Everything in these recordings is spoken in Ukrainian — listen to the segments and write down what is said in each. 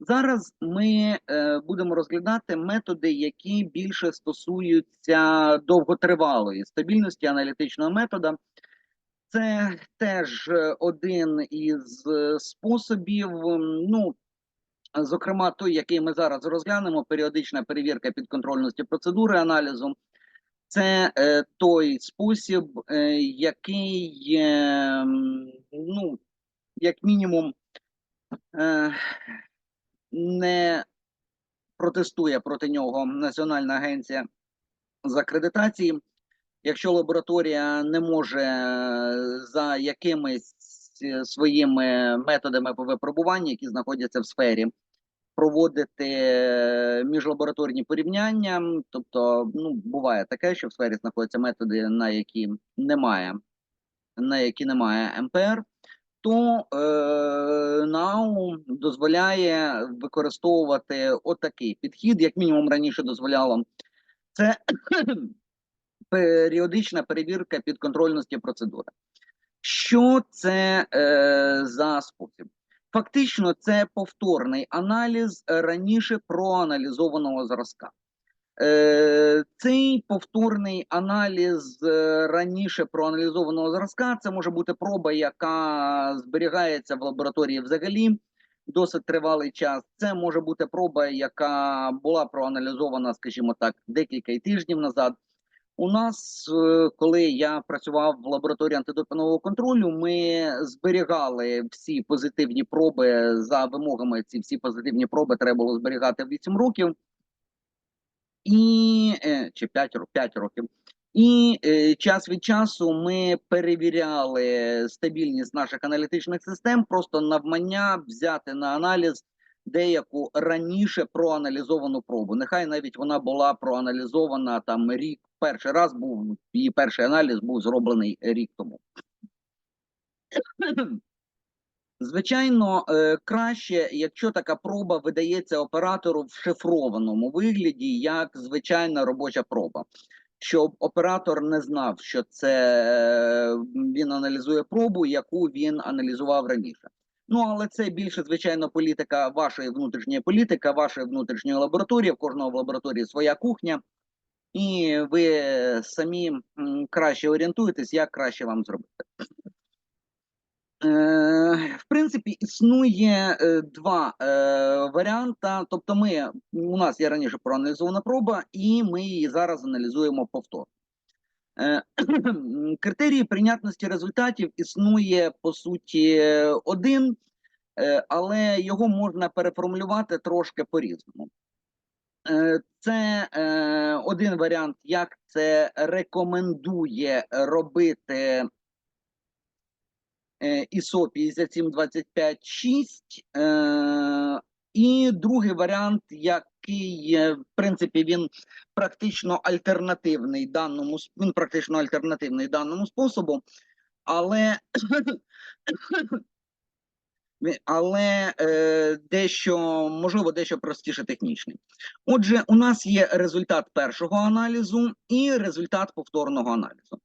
Зараз ми е, будемо розглядати методи, які більше стосуються довготривалої стабільності аналітичного метода. Це теж е, один із е, способів. Ну, зокрема, той, який ми зараз розглянемо, періодична перевірка підконтрольності процедури аналізу. Це е, той спосіб, е, який, е, ну, як мінімум, е, не протестує проти нього Національна агенція з акредитації. Якщо лабораторія не може е, за якимись е, своїми методами по випробуванню, які знаходяться в сфері, проводити е, міжлабораторні порівняння, тобто, ну, буває таке, що в сфері знаходяться методи, на які немає, на які немає МПР, то е, НАУ дозволяє використовувати отакий підхід, як мінімум раніше дозволяло. Це періодична перевірка підконтрольності процедури. Що це е, за спосіб? Фактично, це повторний аналіз раніше проаналізованого зразка. Е, Цей повторний аналіз е, раніше проаналізованого зразка це може бути проба, яка зберігається в лабораторії взагалі досить тривалий час. Це може бути проба, яка була проаналізована, скажімо так, декілька тижнів назад. У нас, е, коли я працював в лабораторії антидопінгового контролю, ми зберігали всі позитивні проби за вимогами. Ці всі позитивні проби треба було зберігати 8 років і е, чи 5, 5 років. І е, час від часу ми перевіряли стабільність наших аналітичних систем, просто навмання взяти на аналіз деяку раніше проаналізовану пробу. Нехай навіть вона була проаналізована там рік. Перший раз був її перший аналіз був зроблений рік тому. Звичайно, е, краще, якщо така проба видається оператору в шифрованому вигляді, як звичайна робоча проба, щоб оператор не знав, що це е, він аналізує пробу, яку він аналізував раніше. Ну але це більше звичайно політика вашої внутрішньої політика, вашої внутрішньої лабораторії. В кожного в лабораторії своя кухня, і ви самі краще орієнтуєтесь, як краще вам зробити. Е, В принципі, існує е, два е, варіанти. Тобто, ми у нас є раніше проаналізована проба, і ми її зараз аналізуємо повторно. Е, Критерії прийнятності результатів існує по суті один, але його можна переформулювати трошки по-різному. Це один варіант, як це рекомендує робити е, ISO 57256. Е, і другий варіант, який, в принципі, він практично альтернативний даному він практично альтернативний даному способу, але, але е, дещо можливо дещо простіше технічний. Отже, у нас є результат першого аналізу і результат повторного аналізу.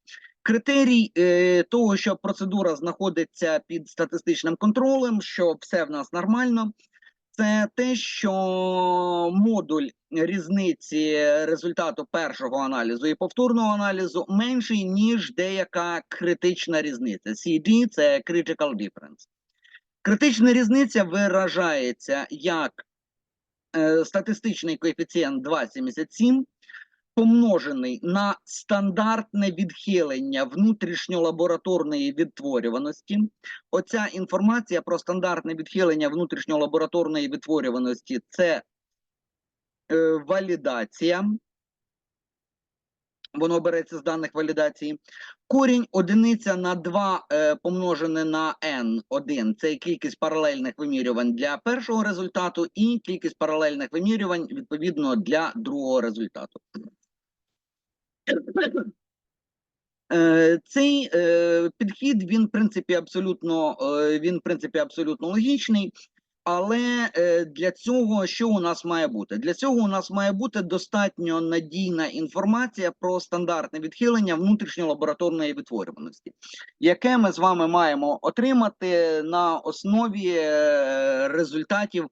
Критерій е, того, що процедура знаходиться під статистичним контролем, що все в нас нормально, це те, що модуль різниці результату першого аналізу і повторного аналізу менший, ніж деяка критична різниця. CD – це critical difference. Критична різниця виражається як е, статистичний коефіцієнт 2,77 помножений на стандартне відхилення внутрішньолабораторної відтворюваності. Оця інформація про стандартне відхилення внутрішньолабораторної відтворюваності це е, валідація. Воно береться з даних валідації. Корінь одиниця на 2 е, помножене на n1 – це кількість паралельних вимірювань для першого результату, і кількість паралельних вимірювань відповідно для другого результату. Е, Цей е, підхід він в принципі абсолютно е, він в принципі абсолютно логічний. Але для цього що у нас має бути? Для цього у нас має бути достатньо надійна інформація про стандартне відхилення внутрішньолабораторної відтворюваності, яке ми з вами маємо отримати на основі результатів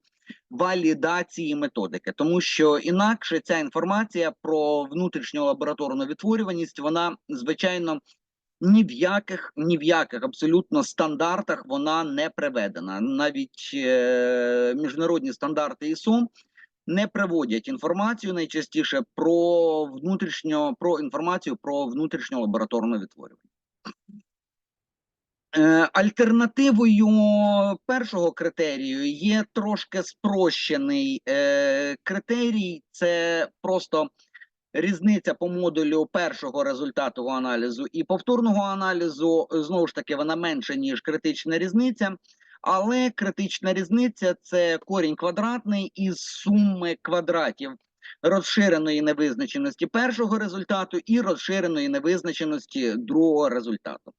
валідації методики, тому що інакше ця інформація про внутрішню лабораторну відтворюваність, вона звичайно ні в яких, ні в яких абсолютно стандартах вона не приведена. Навіть е, міжнародні стандарти ISO не приводять інформацію найчастіше про внутрішньо про інформацію про внутрішню лабораторну відтворювання. Е, Альтернативою першого критерію є трошки спрощений е, критерій. Це просто різниця по модулю першого результату аналізу і повторного аналізу. Знову ж таки, вона менша ніж критична різниця. Але критична різниця це корінь квадратний із суми квадратів розширеної невизначеності першого результату і розширеної невизначеності другого результату.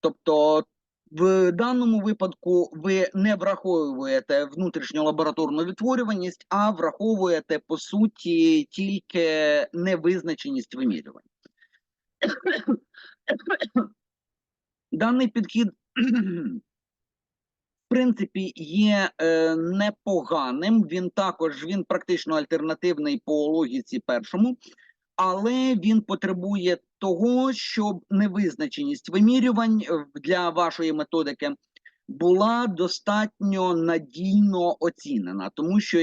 Тобто, в даному випадку ви не враховуєте внутрішню лабораторну відтворюваність, а враховуєте по суті тільки невизначеність вимірювань. Даний підхід, в принципі, є е, непоганим. Він також він практично альтернативний по логіці першому, але він потребує того, щоб невизначеність вимірювань е, для вашої методики була достатньо надійно оцінена, тому що